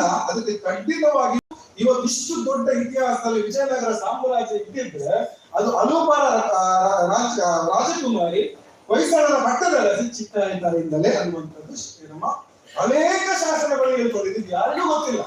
ಅದಕ್ಕೆ ಖಂಡಿತವಾಗಿ ಇವತ್ತು ಇಷ್ಟು ದೊಡ್ಡ ಇತಿಹಾಸದಲ್ಲಿ ವಿಜಯನಗರ ಸಾಮ್ರಾಜ್ಯ ಇದ್ದಿದ್ರೆ ಅದು ಅಲೋಪಾರ ರಾಜ ರಾಜಕುಮಾರಿ ಹೊಯ್ಸಳರ ಚಿಕ್ಕ ಎಂತಲೇ ಅನ್ನುವಂಥದ್ದು ನಮ್ಮ ಅನೇಕ ಶಾಸನಗಳು ಹೇಳ್ಕೊಂಡಿದ್ದು. ಯಾರಿಗೂ ಗೊತ್ತಿಲ್ಲ.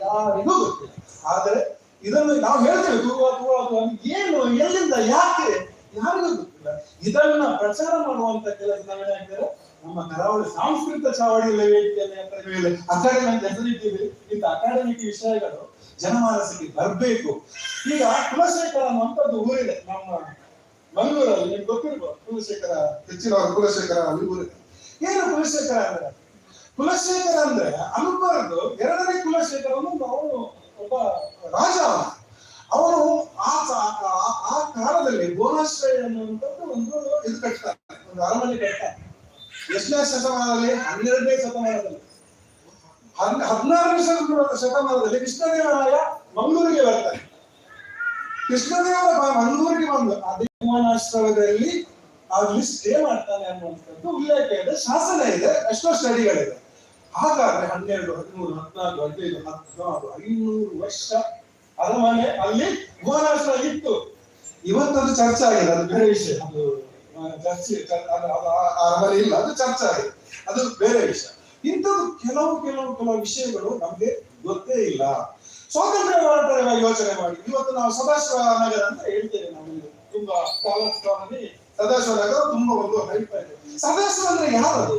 ಯಾರಿಗೂ ಗೊತ್ತಿಲ್ಲ. ಆದರೆ ಇದನ್ನು ನಾವು ಹೇಳ್ತೇವೆ ತೂವ ತೂವ ಏನು, ಎಲ್ಲಿಂದ, ಯಾಕೆ? ಯಾರಿಗೂ ಗೊತ್ತಿಲ್ಲ. ಇದನ್ನ ಪ್ರಚಾರ ಮಾಡುವಂತ ಕೆಲಸ ನಾವೇನಾಗ್ತಾರೆ ನಮ್ಮ ಕರಾವಳಿ ಸಾಂಸ್ಕೃತಿಕ ಚಾವಡಿ ವೇದಿಕೆಯಲ್ಲಿ ಅಂತ ಹೇಳಿ. ಅಕಾಡೆಮಿ ಅಂತ ಹೆಸರಿಟ್ಟಿದೆ ಇಂಥ ಅಕಾಡೆಮಿಕ್ ವಿಷಯಗಳು ಜನಮಾನಸಕ್ಕೆ ಬರಬೇಕು. ಈಗ ಕುಲಶೇಖರ ಅನ್ನುವಂಥದ್ದು ಊರಿದೆ. ನಮ್ಮ ಮಂಗಳೂರಲ್ಲಿ ನಿಮ್ಗೆ ಗೊತ್ತಿರ್ಬೋದು, ಕುಲಶೇಖರ, ಹೆಚ್ಚಿನವರು ಕುಲಶೇಖರ ಅಲ್ಲಿ ಊರಿದೆ. ಏನು ಕುಲಶೇಖರ ಅಂದ್ರೆ? ಕುಲಶೇಖರ ಅಂದ್ರೆ ಅನುಪರದ್ದು ಎರಡನೇ ಕುಲಶೇಖರನು ಅವನು ಒಬ್ಬ ರಾಜ ಆ- ಆ- ಆ ಕಾಲದಲ್ಲಿ ಗೋನಾಶ್ರಯ ಅನ್ನುವಂಥದ್ದು ಒಂದು ಇದು ಕಟ್ತಾರೆ. ಒಂದು ಅರಮನೆ ಕಟ್ತಾರೆ. ಎಷ್ಟನೇ ಶತಮಾನದಲ್ಲಿ? ಹನ್ನೆರಡನೇ ಶತಮಾನದಲ್ಲಿ. ಹದಿನಾರನೇ ಶತಮಾನ- ಶತಮಾನದಲ್ಲಿ ಕೃಷ್ಣದೇವರಾಯ ಮಂಗಳೂರಿಗೆ ಬರ್ತಾರೆ. ಕೃಷ್ಣದೇವರ ಮಂಗಳೂರಿಗೆ ಬಂದು ಅದೇ ಆ ಅಲ್ಲಿ ಸ್ಟೇ ಮಾಡ್ತಾನೆ ಅನ್ನುವಂಥದ್ದು ಉಲ್ಲೇಖ ಇದೆ, ಶಾಸನ ಇದೆ, ಎಷ್ಟೋ ಸ್ಟಡಿಗಳಿದೆ. ಹಾಗಾದ್ರೆ ಹನ್ನೆರಡು, ಹದಿಮೂರು, ಹದಿನಾಲ್ಕು, ಹದಿನೈದು, ಹದಿನಾರು ಐನೂರು ವರ್ಷ ಅರಮನೆ ಅಲ್ಲಿ ವಿಮಾನಾಶ್ರಮ ಇತ್ತು. ಇವತ್ತದು ಚರ್ಚೆ ಆಗಿದೆ, ಅದು ಬೇರೆ ವಿಷಯ. ಅದು ಚರ್ಚೆ ಅರಮನೆ ಇಲ್ಲ ಅದು ಚರ್ಚೆ ಆಗಿದೆ ಅದು ಬೇರೆ ವಿಷಯ ಇಂಥದ್ದು ಕೆಲವು ಕೆಲವು ಕೆಲವು ವಿಷಯಗಳು ನಮ್ಗೆ ಗೊತ್ತೇ ಇಲ್ಲ ಸ್ವಾತಂತ್ರ್ಯ ಹೋರಾಟದ ಯೋಚನೆ ಮಾಡಿ ಇವತ್ತು ನಾವು ಸದಾಶಿವ ನಗರ ಅಂತ ಹೇಳ್ತೇವೆ ನಾವು ತುಂಬಾ ಕಾಲದಲ್ಲಿ ಸದಾಶಿವ ನಗರ ತುಂಬಾ ಒಂದು ಹೈಪ್ ಇದೆ ಸದಾಶಿವ ಅಂದ್ರೆ ಯಾರದು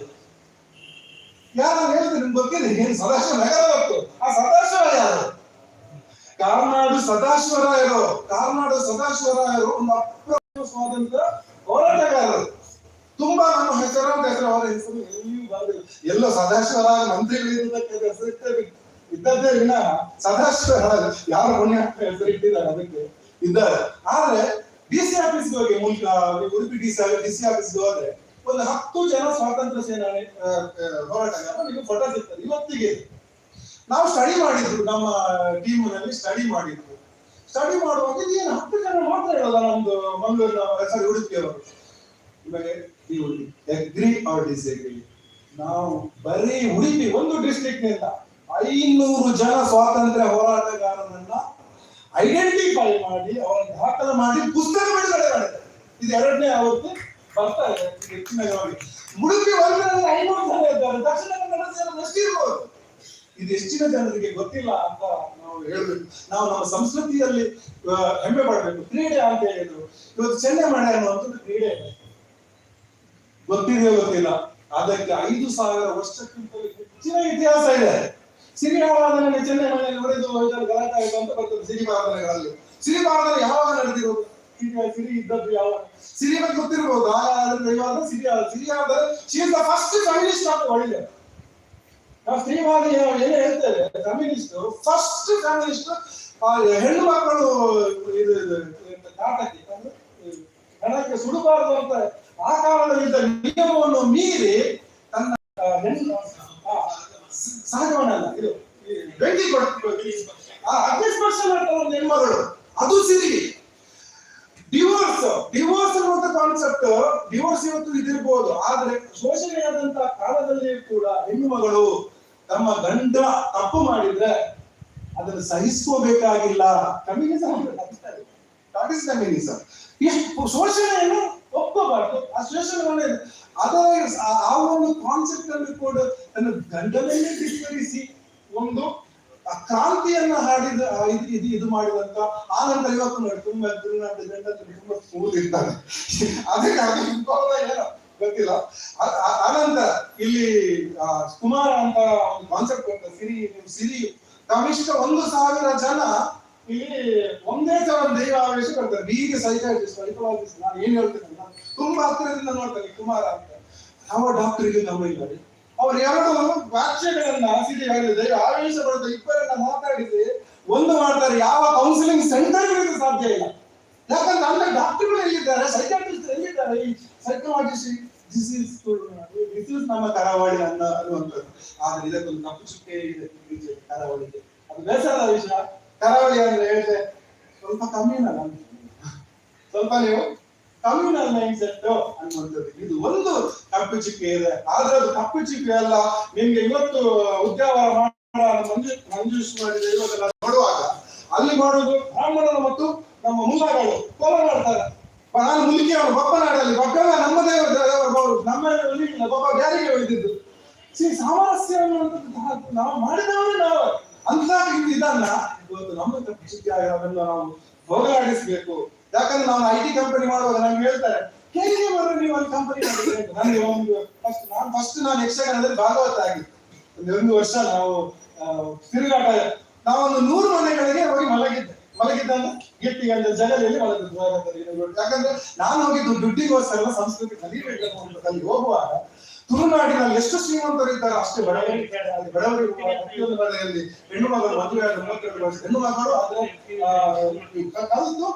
ಯಾರು ಹೇಳಿದ್ರೆ ನಿಮ್ಗೆ ಗೊತ್ತಿದೆ ಏನು ಸದಾಶಿವ ನಗರ ಗೊತ್ತು ಆ ಸದಾಶಿವ ಯಾರು ಕಾರ್ನಾಡು ಸದಾಶಿವರಾಯರು ಕಾರ್ನಾಡು ಸದಾಶಿವರಾಯರು ಒಂದು ಅಪ್ರ ಸ್ವಾತಂತ್ರ್ಯ ಹೋರಾಟಗಾರರು. ತುಂಬಾ ನಮ್ಮ ಹೆಸರು ಅಂತ ಹೆಸರು ಅವರ ಹೆಸರು ಎಲ್ಲಿಯೂ ಬರಲಿಲ್ಲ ಎಲ್ಲೋ ಸದಾಶಿವರ ಹೆಸರು ಇಟ್ಟೇ ಇದ್ದದ್ದೇ ವಿನ ಸದಾಶಿವರ ಯಾರ ಪುಣ್ಯ ಹೆಸರು ಇಟ್ಟಿದ್ದಾರೆ ಅದಕ್ಕೆ. ಇದ್ದಾರೆ. ಆದ್ರೆ ಡಿ ಸಿ ಆಫೀಸ್ಗೆ ಹೋಗಿ ಮೂಲಕ Udupi D C D C ಆಫೀಸ್ಗೆ ಹೋದ್ರೆ ಒಂದು ಹತ್ತು ಜನ ಸ್ವಾತಂತ್ರ್ಯ ಸೇನಾನಿ ಹೋರಾಟಗಾರ ನಿಮಗೆ ಫೋಟೋ ಸಿಗ್ತದೆ. ಇವತ್ತಿಗೆ ನಾವು ಸ್ಟಡಿ ಮಾಡಿದ್ರು ನಮ್ಮ ಟೀಮ್ನಲ್ಲಿ ಸ್ಟಡಿ ಮಾಡಿದ್ರು ಸ್ಟಡಿ ಮಾಡುವಾಗ ಏನು ಹತ್ತು ಜನ ಮಾತ್ರ ಇರೋಲ್ಲ ನಮ್ದು ಮಂಗಳೂರಿನ ಸಾರಿ ಉಡುಪಿಯವರು. ನಿಮಗೆ ನೀವು ಅಗ್ರಿ ಆರ್ ಡಿಸ್ಅಗ್ರಿ ನಾವು ಬರೀ ಉಡುಪಿ, ಒಂದು ಡಿಸ್ಟ್ರಿಕ್ಟ್ನಿಂದ ಐನೂರು ಜನ ಸ್ವಾತಂತ್ರ್ಯ ಹೋರಾಟಗಾರರನ್ನ ಐಡೆಂಟಿಫೈ ಮಾಡಿ, ಅವರನ್ನು ದಾಖಲೆ ಮಾಡಿ ಪುಸ್ತಕ ಬಿಡುಗಡೆ ಮಾಡಿದ್ದಾರೆ ಇದು ಎರಡನೇ ಅವತ್ತು ಬರ್ತಾ ಇದೆ. ಹೆಚ್ಚಿನ ಮುಡುಪಿ ಐನೂರು ಜನ ಇದ್ದಾರೆ. ದಕ್ಷಿಣ ಕನ್ನಡ ಜನ ಎಷ್ಟಿರ್ಬೋದು ಇದು ಹೆಚ್ಚಿನ ಜನರಿಗೆ ಗೊತ್ತಿಲ್ಲ ಅಂತ ನಾವು ಹೇಳ್ಬೇಕು ನಾವು ನಮ್ಮ ಸಂಸ್ಕೃತಿಯಲ್ಲಿ ಹೆಮ್ಮೆ ಪಡಬೇಕು. ಕ್ರೀಡೆ ಅಂತ ಹೇಳಿದ್ರು ಇವತ್ತು ಚೆನ್ನೈ ಮಳೆ ಅನ್ನುವಂಥದ್ದು ಕ್ರೀಡೆ. ಗೊತ್ತಿದೆ ಗೊತ್ತಿಲ್ಲ. ಅದಕ್ಕೆ ಐದು ಸಾವಿರ ವರ್ಷಕ್ಕಿಂತ ಹೆಚ್ಚಿನ ಇತಿಹಾಸ ಇದೆ. ಸಿರಿಯಾವಾದನೆ ಚೆನ್ನೈ ಮನೆಯಲ್ಲಿ ಹೊಡೆದು ಗಲಾಟೆ ಆಯಿತು ಅಂತ ಬರ್ತದೆ ಸಿರಿವಾದನೆಗಳಲ್ಲಿ ಸಿರಿವಾದನೆ ಯಾವಾಗ ನಡೆದಿರೋದು? ಸಿರಿ ಇದ್ದದ್ದು ಯಾವಾಗ? ಸಿರಿ ಬಗ್ಗೆ ಇವಾಗ ಸಿರಿ ಸಿರಿ ಆದರೆ she first feminist of world ನಾವು ಸ್ತ್ರೀವಾದಿ ಏನೇ ಹೇಳ್ತೇವೆ, ಕಮ್ಯುನಿಸ್ಟ್ ಫಸ್ಟ್ ಕಮ್ಯುನಿಸ್ಟ್ ಹೆಣ್ಣು ಮಕ್ಕಳು ಇದು ನಾಟಕಿ ಹೆಣಕ್ಕೆ ಸುಡಬಾರದು ಅಂತ ಆ ಕಾರಣದಿಂದ ನಿಯಮವನ್ನು ಮೀರಿ ತನ್ನ ಹೆಣ್ಣು ಸಹಜವನ್ನಲ್ಲ, ಇದು ಬೆಂಕಿ ಆ ಅಗ್ನಿಸ್ಪರ್ಶ ಹೆಣ್ಮಗಳು ಅದು ಸಿರಿ. ಡಿವೋರ್ಸ್ ಡಿವೋರ್ಸ್ ಅನ್ನುವಂತ ಕಾನ್ಸೆಪ್ಟ್ ಡಿವೋರ್ಸ್ ಇವತ್ತು ಇದಿರ್ಬೋದು. ಆದ್ರೆ ಶೋಷಣೆಯಾದಂತಹ ಕಾಲದಲ್ಲಿ ಕೂಡ ಹೆಣ್ಣು ಮಗಳು ತಮ್ಮ ಗಂಡ ತಪ್ಪು ಮಾಡಿದ್ರೆ ಅದನ್ನು ಸಹಿಸ್ಕೋಬೇಕಾಗಿಲ್ಲ. ಕಮ್ಯುನಿಸಮ್ ದಟ್ ಇಸ್ ಕಮ್ಯುನಿಸಮ್ ಎಷ್ಟು ಶೋಷಣೆಯನ್ನು ಒಪ್ಪಬಾರ್ದು. ಆ ಶೋಷಣೆ ಅದರ ಆ- ಒಂದು ಕಾನ್ಸೆಪ್ಟ್ ಅನ್ನು ಕೂಡ ತನ್ನ ಗಂಡನೇ ವಿಸ್ತರಿಸಿ ಒಂದು ಆ ಕ್ರಾಂತಿಯನ್ನ ಹಾಡಿದ ಇದು ಇದು ಮಾಡಿದಂತ ಆ ನಂತರ ಇವತ್ತು ತುಂಬಾ ಗಂಡ ಗಂಡನಲ್ಲಿ ತುಂಬಾ ಸ್ಮೂತ್ ಇರ್ತಾರೆ ಅದಕ್ಕೆ ಗೊತ್ತಿಲ್ಲ. ಆ- ಆ- ಆನಂತರ ಇಲ್ಲಿ ಕುಮಾರ ಅಂತ ಒಂದು ಕಾನ್ಸೆಪ್ಟ್ ಅಂತ ಸಿರಿ ನಿಮ್ ಸಿರಿ. ಕನಿಷ್ಠ ಒಂದು ಸಾವಿರ ಜನ ಇಲ್ಲಿ ಒಂದೇ ತರ ದೈವ ಆವೇಶ ಬರ್ತಾರೆ ಬೀಗ ಸೈಕಾಲಜಿಸ್ಟ್ ಸೈಕಾಲಜಿಸ್ಟ್, ನಾನು ಏನ್ ಹೇಳ್ತೇನೆ ತುಂಬಾ ಹತ್ತಿರದಿಂದ ನೋಡ್ತೇನೆ ಕುಮಾರ ಅಂತ. ಯಾವ ಡಾಕ್ಟರ್ಗೆ ನಮ್ಮ ಇಲ್ಲ ಅವ್ರ ಎರಡು ವಾಕ್ಯಗಳನ್ನ ಸಿರಿ ದೈವ ಆವೇಶ ಬರುತ್ತೆ ಇಬ್ಬರನ್ನ ಮಾತಾಡಿಸಿ ಒಂದು ಮಾಡ್ತಾರೆ, ಯಾವ ಕೌನ್ಸಿಲಿಂಗ್ ಸೆಂಟರ್ ಸಾಧ್ಯ ಇಲ್ಲ. ಯಾಕಂದ್ರೆ ಅಂದ್ರೆ ಡಾಕ್ಟರ್ಗಳು ಎಲ್ಲಿದ್ದಾರೆ? ಸೈಕಾಟ್ರಿಸ್ಟ್ ಎಲ್ಲಿದ್ದಾರೆ? ಈ psychologist this is this is ನಮ್ಮ ಕರಾವಳಿ ಅನ್ನ ಅನ್ನುವಂಥದ್ದು. ಆದ್ರೆ ಇದಕ್ಕೊಂದು ಕಪ್ಪು ಚುಕ್ಕೆ ಇದೆ. ಕರಾವಳಿಗೆ. ಅದು ಬೇಸರದ ವಿಷಯ. ಕರಾವಳಿ ಅಂದ್ರೆ ಹೇಳಿದ್ರೆ ಸ್ವಲ್ಪ ಕಮ್ಮಿನಲ್ಲ ಸ್ವಲ್ಪ ನೀವು ಕಮ್ಯುನಲ್ ಮೈಂಡ್ ಸೆಟ್ ಅನ್ನುವಂಥದ್ದು. ಇದು ಒಂದು ಕಪ್ಪು ಚಿಕ್ಕೆ ಇದೆ. ಆದ್ರೆ ಅದು ಕಪ್ಪು ಚಿಕ್ಕೆ ಅಲ್ಲ. ನಿಮ್ಗೆ ಇವತ್ತು ಉದ್ಯಾವರ ಮಂಜು ಮಂಜೂಸ್ ಮಾಡಿದ ಇವತ್ತೆಲ್ಲ ನೋಡುವಾಗ ಅಲ್ಲಿ ಮಾಡೋದು ಬ್ರಾಹ್ಮಣರು ಮತ್ತು ನಮ್ಮ ಮುಲ್ಲಗಳು ಕೋಲ ಮಾಡ್ತಾರೆ. ನಾನು ಮುಲ್ಕಿ ಅವನು ಬಪ್ಪನಾಡಲ್ಲಿ ಬಪ್ಪನ ನಮ್ಮ ದೇವರ ದೇವರು ನಮ್ಮ ಬಪ್ಪ ಬ್ಯಾರಿಗೆ ಒಯ್ದಿದ್ದು ಸಿ ಸಾಮರಸ್ಯ ನಾವು ಮಾಡಿದವರೇ ನಾವು. ಅಂತ ಇದನ್ನ ಇವತ್ತು ನಮ್ಮ ಕೃಷಿ ಅದನ್ನ ನಾವು ಹೋಗಲಾಡಿಸ್ಬೇಕು. ಯಾಕಂದ್ರೆ ನಾವು ಐ ಟಿ ಕಂಪನಿ ಮಾಡುವಾಗ ನಮ್ಗೆ ಹೇಳ್ತಾರೆ ಹೇಗೆ ಬರ್ರಿ ನೀವು ಒಂದು ಕಂಪನಿ. ನನಗೆ ಒಂದು ಫಸ್ಟ್ ನಾನು ಫಸ್ಟ್ ನಾನು ಯಕ್ಷಗಾನದಲ್ಲಿ ಭಾಗವತ ಆಗಿತ್ತು ಒಂದು ಒಂದು ವರ್ಷ ನಾವು ತಿರುಗಾಟ ನಾವೊಂದು ನೂರು ಮನೆಗಳಿಗೆ ಹೋಗಿ ಮಲಗಿದ್ದೆ. ಮಲಗಿದ್ದಂದ್ರೆ ಗಿಟ್ಟಿ ಅಂದ್ರೆ ಜಗಲಿಯಲ್ಲಿ ಮಲಗಿದ್ದು. ಯಾಕಂದ್ರೆ ನಾನು ಹೋಗಿದ್ದು ದುಡ್ಡಿಗೋಸ್ಕರ ಸಂಸ್ಕೃತಿ ಅಲ್ಲಿ ಹೋಗುವಾಗ ತುಳುನಾಡಿನಲ್ಲಿ ಎಷ್ಟು ಶ್ರೀಮಂತರು ಇದ್ದಾರೆ ಅಷ್ಟೇ ಬಡವರಿಗೆ ಬಡವರಿಗೆ ಪ್ರತಿಯೊಂದು ಮನೆಯಲ್ಲಿ ಹೆಣ್ಣು ಮಗಳು ಮದುವೆ ಆದ ಮೂವತ್ತೆರಡು ವರ್ಷ ಹೆಣ್ಣು ಮಗಳು ಆದ್ರೆ ಕಲಿತು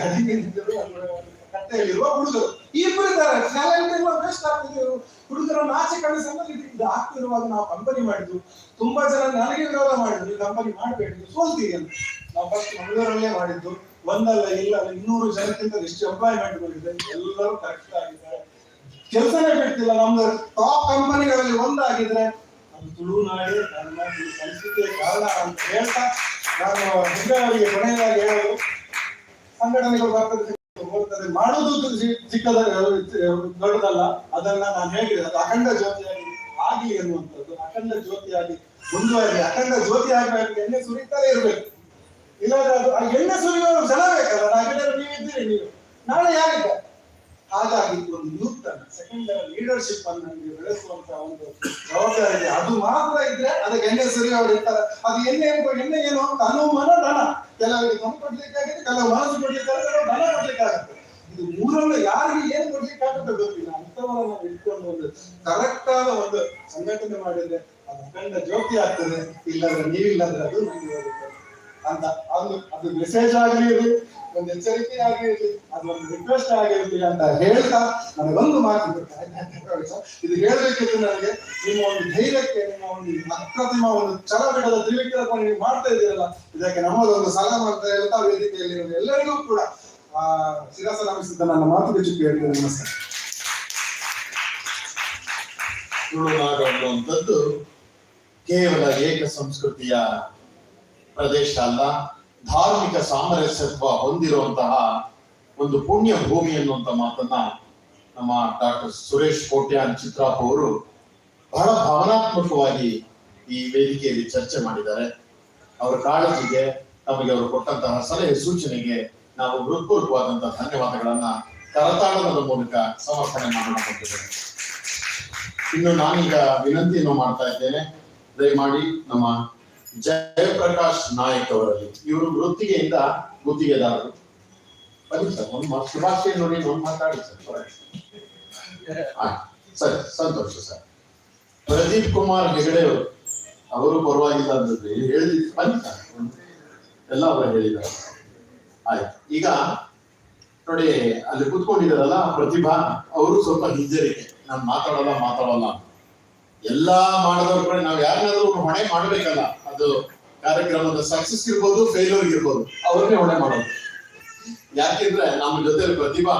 ಗಡಿಗೆ ಕಟ್ಟೆಯಲ್ಲಿರುವ ಹುಡುಗರು. ಇಬ್ಬರು ಇದ್ದಾರೆ. ವೇಸ್ಟ್ ಆಗ್ತಿದೆ ಇವ್ರು. ಹುಡುಗರನ್ನು ಆಚೆ ಕಳಿಸಲು ಇದು ಆಗ್ತಿರುವಾಗ ನಾವು ಕಂಪನಿ ಮಾಡಿದ್ದು ತುಂಬಾ ಜನ ನನಗೆ ವಿರೋಧ ಮಾಡಿದ್ರು. ಕಂಪನಿ ಮಾಡಬೇಕು ಸೋಲ್ತೀರಿ ಅಂತ ನಾವು ಫಸ್ಟ್ ಮಂಗಳೂರಲ್ಲೇ ಮಾಡಿದ್ದು. ಒಂದಲ್ಲ ಇಲ್ಲ ಇನ್ನೂರು ಜನಕ್ಕಿಂತ ಎಷ್ಟು ಎಂಪ್ಲಾಯ್ಮೆಂಟ್ ಬಂದಿದೆ. ಎಲ್ಲರೂ ಕರೆಕ್ಟ್ ಆಗಿದ್ದಾರೆ. ಕೆಲಸನೇ ಬಿಡ್ತಿಲ್ಲ ನಮ್ದು ಟಾಪ್ ಕಂಪನಿಗಳಲ್ಲಿ ಒಂದಾಗಿದ್ರೆ ಅದು ತುಳುನಾಡು ನನ್ನ ಸಂಸ್ಕೃತಿಯ ಕಾರಣ ಅಂತ ಹೇಳ್ತಾ ನಾನು ಹೆಗ್ಗವರಿಗೆ ಕೊನೆಯದಾಗಿ ಹೇಳೋದು. ಸಂಘಟನೆಗಳು ಬರ್ತದೆ. ಹೋಗ್ತದೆ ಮಾಡೋದು ಚಿಕ್ಕದ ದೊಡ್ಡದಲ್ಲ. ಅದನ್ನ ನಾನು ಹೇಳಿದೆ. ಅದು ಅಖಂಡ ಜ್ಯೋತಿಯಾಗಿ ಆಗಲಿ ಎನ್ನುವಂಥದ್ದು. ಅಖಂಡ ಜ್ಯೋತಿಯಾಗಿ ಮುಂದುವರಿ ಅಖಂಡ ಜ್ಯೋತಿ ಆಗಬೇಕು, ಎಣ್ಣೆ ಸುರಿತಾನೆ ಇರ್ಬೇಕು. ಇಲ್ಲಾಂದ್ರೆ ಅದು ಎಣ್ಣೆ ಸುರಿಯುವ ಜನ ಬೇಕಲ್ಲ ನಾವೆಲ್ಲರೂ ನೀವಿದ್ದೀರಿ, ನೀವು. ನಾಳೆ ಯಾರಿದ್ದಾರೆ? ಹಾಗಾಗಿ ಒಂದು ಯೂತ್ ಅನ್ನ ಸೆಕೆಂಡರಿ ಲೀಡರ್ಶಿಪ್ ಅನ್ನು ಬೆಳೆಸುವಂತ ಒಂದು ಜವಾಬ್ದಾರಿ ಇದೆ ಅದು ಮಾತ್ರ ಇದ್ರೆ ಅದಕ್ಕೆ ಎಣ್ಣೆ ಅವ್ರು ಇರ್ತಾರೆ. ಅದು ಎಣ್ಣೆ ಎಣ್ಣೆ ಏನು? ಅಂತ ಅನುಮಾನ ಧನ. ಕೆಲವರಿಗೆ ಧನ ಕೊಡ್ಲಿಕ್ಕಾಗುತ್ತೆ ಕೆಲವು ಮನಸ್ಸು ಕೊಡ್ಲಿಕ್ಕಾಗುತ್ತೆ ಕೆಲವು ಧನ ಕೊಡ್ಲಿಕ್ಕಾಗುತ್ತೆ ಇದು ಮೂರನ್ನು ಯಾರಿಗೆ ಏನ್ ಕೊಡ್ಲಿಕ್ಕಾಗುತ್ತೆ ಗೊತ್ತಿಲ್ಲ. ಅಂತವರನ್ನ ಇಟ್ಕೊಂಡು ಒಂದು ಕರೆಕ್ಟ್ ಆದ ಒಂದು ಸಂಘಟನೆ ಮಾಡಿದ್ರೆ ಅದು ಅಖಂಡ ಜ್ಯೋತಿ ಆಗ್ತದೆ. ಇಲ್ಲಾದ್ರೆ ನೀವಿಲ್ಲಾದ್ರೆ ಅದು ನಮಗೆ ಹೋಗುತ್ತೆ. ಅಂತ. ಅದು ಅದು ಮೆಸೇಜ್ ಆಗಿರಲಿ ಒಂದು ಎಚ್ಚರಿಕೆ ಆಗಿರಲಿ ಅದು ಒಂದು ರಿಕ್ವೆಸ್ಟ್ ಆಗಿರಲಿ ಅಂತ ಹೇಳ್ತಾ ನನಗೊಂದು ಮಾತು. ಇದು ಹೇಳಬೇಕಿತ್ತು ನನಗೆ. ನಿಮ್ಮ ಒಂದು ಧೈರ್ಯಕ್ಕೆ, ನಿಮ್ಮ ಒಂದು ಅಪ್ರತಿಮ ಒಂದು ಛಲ ಬಿಡದ ನೀವು ಮಾಡ್ತಾ ಇದ್ದೀರಲ್ಲ, ಇದಕ್ಕೆ ನಮ್ಮದೊಂದು ಸಲಾಮ ಅಂತ ಹೇಳ್ತಾ ವೇದಿಕೆಯಲ್ಲಿ ಎಲ್ಲರಿಗೂ ಕೂಡ, ಆ ಶಿರಸ ನಮಿಸಿದ್ದ ನನ್ನ ಮಾತು ಚುಕ್ಕಿ ಹೇಳ್ತೇನೆ ನಮಸ್ಕಾರ. ತುಳುನಾಡು ಕೇವಲ ಏಕ ಸಂಸ್ಕೃತಿಯ ಪ್ರದೇಶ ಅಲ್ಲ ಧಾರ್ಮಿಕ ಸಾಮರಸ್ಯತ್ವ ಹೊಂದಿರುವಂತಹ ಒಂದು ಪುಣ್ಯ ಭೂಮಿ ಅನ್ನುವಂತ ಮಾತನ್ನ ನಮ್ಮ ಡಾಕ್ಟರ್ ಸುರೇಶ್ ಕೋಟ್ಯಾನ್ ಚಿತ್ರಾಪ್ ಅವರು ಬಹಳ ಭಾವನಾತ್ಮಕವಾಗಿ ಈ ವೇದಿಕೆಯಲ್ಲಿ ಚರ್ಚೆ ಮಾಡಿದ್ದಾರೆ. ಅವರ ಕಾಳಜಿಗೆ ನಮಗೆ ಅವರು ಕೊಟ್ಟಂತಹ ಸಲಹೆ ಸೂಚನೆಗೆ ನಾವು ಹೃತ್ಪೂರ್ವಕವಾದಂತಹ ಧನ್ಯವಾದಗಳನ್ನ ಕರತಾಳದ ಮೂಲಕ ಸಮರ್ಪಣೆ ಮಾಡಿಕೊಂಡಿದ್ದೇವೆ ಇನ್ನು ನಾನೀಗ ವಿನಂತಿಯನ್ನು ಮಾಡ್ತಾ ಇದ್ದೇನೆ. ದಯಮಾಡಿ ನಮ್ಮ ಜಯಪ್ರಕಾಶ್ ನಾಯಕ್ ಅವರಲ್ಲಿ. ಇವರು ವೃತ್ತಿಗೆಯಿಂದ ಗುತ್ತಿಗೆದಾರರು. ಬನ್ನಿ ಸರ್, ಒಂದು ಶುಭಾಶಯ ನೋಡಿ, ಒಂದು ಮಾತಾಡಿ ಸರ್. ಸರಿ, ಸಂತೋಷ ಸರ್. ಪ್ರದೀಪ್ ಕುಮಾರ್ ಹೆಗಡೆ ಅವರು ಅವರು ಪರವಾಗಿಲ್ಲ ಅಂದ್ರೆ ಹೇಳಿದ್ರು. ಬನ್ನಿ ಸರ್ ಎಲ್ಲ ಅವರು ಹೇಳಿದ್ದಾರೆ. ಆಯ್ತು. ಈಗ ನೋಡಿ, ಅಲ್ಲಿ ಕೂತ್ಕೊಂಡಿದ್ದಾರಲ್ಲ ಪ್ರತಿಭಾ, ಅವರು ಸ್ವಲ್ಪ ಹಿಂಜರಿಕೆ. ನಾನು ಮಾತಾಡಲ್ಲ ಮಾತಾಡಲ್ಲ ಅಂತ. ಎಲ್ಲಾ ಮಾಡಿದವ್ರ ಕಡೆ ನಾವ್ ಯಾರನ್ನಾದ್ರೂ ಹೊಣೆ ಮಾಡ್ಬೇಕಲ್ಲ. ಅದು ಕಾರ್ಯಕ್ರಮದ ಸಕ್ಸಸ್ ಇರ್ಬೋದು ಫೇಲ್ಯೂರ್ ಇರ್ಬೋದು, ಅವ್ರನ್ನೇ ಹೊಣೆ ಮಾಡೋದು. ಯಾಕೆಂದ್ರೆ ನಮ್ಮ ಜೊತೆ ಪ್ರತಿಭಾ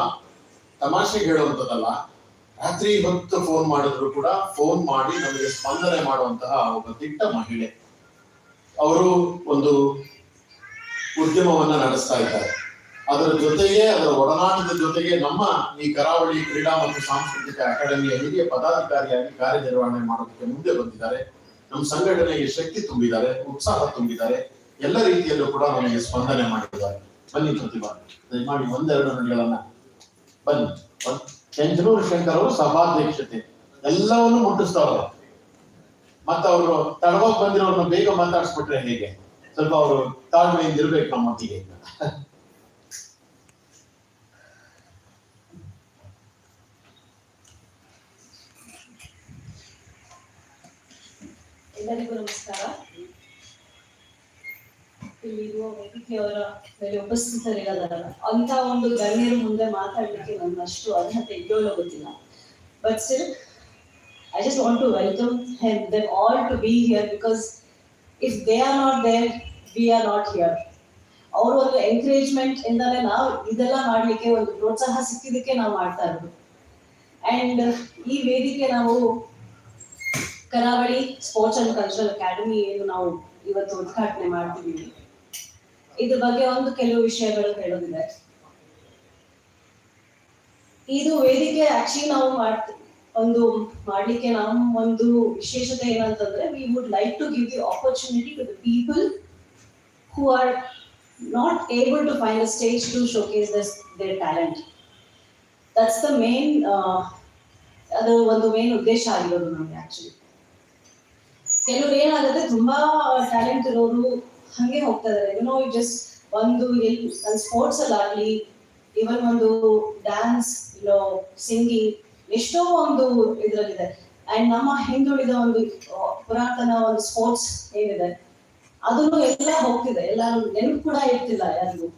ತಮಾಷೆಗೆ ಹೇಳುವಂತದಲ್ಲ ರಾತ್ರಿ ಹೊತ್ತು ಫೋನ್ ಮಾಡಿದ್ರು ಕೂಡ ಫೋನ್ ಮಾಡಿ ನಮಗೆ ಸ್ಪಂದನೆ ಮಾಡುವಂತಹ ಒಬ್ಬ ದಿಟ್ಟ ಮಹಿಳೆ. ಅವರು ಒಂದು ಉದ್ಯಮವನ್ನ ನಡೆಸ್ತಾ ಇದ್ದಾರೆ. ಅದರ ಜೊತೆಗೆ, ಅದರ ಒಡನಾಟದ ಜೊತೆಗೆ ನಮ್ಮ ಈ ಕರಾವಳಿ ಕ್ರೀಡಾ ಮತ್ತು ಸಾಂಸ್ಕೃತಿಕ ಅಕಾಡೆಮಿಯ ಹಿರಿಯ ಪದಾಧಿಕಾರಿಯಾಗಿ ಕಾರ್ಯನಿರ್ವಹಣೆ ಮಾಡೋದಕ್ಕೆ ಮುಂದೆ ಬಂದಿದ್ದಾರೆ. ನಮ್ಮ ಸಂಘಟನೆಗೆ ಶಕ್ತಿ ತುಂಬಿದ್ದಾರೆ, ಉತ್ಸಾಹ ತುಂಬಿದ್ದಾರೆ. ಎಲ್ಲ ರೀತಿಯಲ್ಲೂ ಕೂಡ ನಮಗೆ ಸ್ಪಂದನೆ ಮಾಡಿದ್ದಾರೆ. ಬನ್ನಿ ಪ್ರತಿಭಾ, ದಯಮಾಡಿ ಒಂದೆರಡು ನುಡಿಗಳನ್ನ ಬನ್ನಿ. ಕೆಂಚನೂರು ಶಂಕರ್ ಅವರು ಸಭಾಧ್ಯಕ್ಷತೆ. ಎಲ್ಲವನ್ನು ಮುಟ್ಟಿಸ್ತಾವ್ರ. ಮತ್ತ ಅವರು ತಡವಾಗಿ ಬಂದಿರೋರ್ನ ಬೇಗ ಮಾತಾಡ್ಸ್ಬಿಟ್ರೆ ಹೇಗೆ? ಸ್ವಲ್ಪ ಅವರು ತಾಳ್ಮೆಯಿಂದ ಇರ್ಬೇಕು ನಮ್ಮೊಟ್ಟಿಗೆ. ಎಲ್ಲರಿಗೂ ನಮಸ್ಕಾರ. ಇಲ್ಲಿರುವ ವೈದ್ಯಕೀಯವರ ಮೇಲೆ ಉಪಸ್ಥಿತರಿರೋದಲ್ಲ ಅಂತ ಒಂದು ಗಣ್ಯರು ಮುಂದೆ ಮಾತಾಡ್ಲಿಕ್ಕೆ ನನ್ನ ಅರ್ಹತೆ ಇದ್ದೋಳ ಗೊತ್ತಿಲ್ಲ. But still I just want to welcome them all to be here because if they are not there we are not here ಅವ್ರ ಒಂದು ಎನ್ಕರೇಜ್ಮೆಂಟ್ ಇಂದಾನೆ ನಾವು ಇದೆಲ್ಲ ಮಾಡ್ಲಿಕ್ಕೆ ಒಂದು ಪ್ರೋತ್ಸಾಹ ಸಿಕ್ಕಿದ್ದಕ್ಕೆ ನಾವು ಮಾಡ್ತಾ ಇರೋದು. ಅಂಡ್ ಈ ವೇದಿಕೆ ನಾವು ಕರಾವಳಿ ಸ್ಪೋರ್ಟ್ಸ್ ಅಂಡ್ ಕಲ್ಚರಲ್ ಅಕಾಡೆಮಿ ಏನು ನಾವು ಇವತ್ತು ಉದ್ಘಾಟನೆ ಮಾಡ್ತಿದ್ದೀವಿ ಇದ್ರ ಬಗ್ಗೆ ಒಂದು ಕೆಲವು ವಿಷಯಗಳು ಹೇಳೋದಿದೆ. ಇದು ವೇದಿಕೆ ಆಕ್ಚುಲಿ ನಾವು ಮಾಡ್ತೀವಿ ಒಂದು ಮಾಡ್ಲಿಕ್ಕೆ ನಮ್ಮ ಒಂದು ವಿಶೇಷತೆ ಏನಂತಂದ್ರೆ we would like to give the opportunity to the people who are not able to find a stage to showcase thus their talent that's the main ಅದು ಒಂದು ಮೇನ್ ಉದ್ದೇಶ ಆಗಿರೋದು ನಮಗೆ ಆಕ್ಚುಲಿ ಕೆಲವ್ರು ಏನಾಗುತ್ತೆ, ತುಂಬಾ ಟ್ಯಾಲೆಂಟ್ ಇರೋರು ಹಂಗೆ ಹೋಗ್ತಾ ಇದಾರೆ ಜಸ್ಟ್ ಒಂದು ಎಲ್ಲಿ ಸ್ಪೋರ್ಟ್ಸ್ ಅಲ್ಲಿ ಆಗ್ಲಿ ಇವನ್ ಒಂದು ಡ್ಯಾನ್ಸ್ ಇಲ್ಲೋ ಸಿಂಗಿಂಗ್ ಎಷ್ಟೋ ಒಂದು ಇದ್ರಲ್ಲಿದೆ. ಅಂಡ್ ನಮ್ಮ ಹಿಂದುಳಿದ ಒಂದು ಪುರಾತನ ಒಂದು ಸ್ಪೋರ್ಟ್ಸ್ ಏನಿದೆ, ಅದನ್ನು ಎಲ್ಲ ಹೋಗ್ತಿದೆ. ಎಲ್ಲ ನೆನಪು ಕೂಡ ಇರ್ತಿಲ್ಲ ಯಾರಿಗೂ.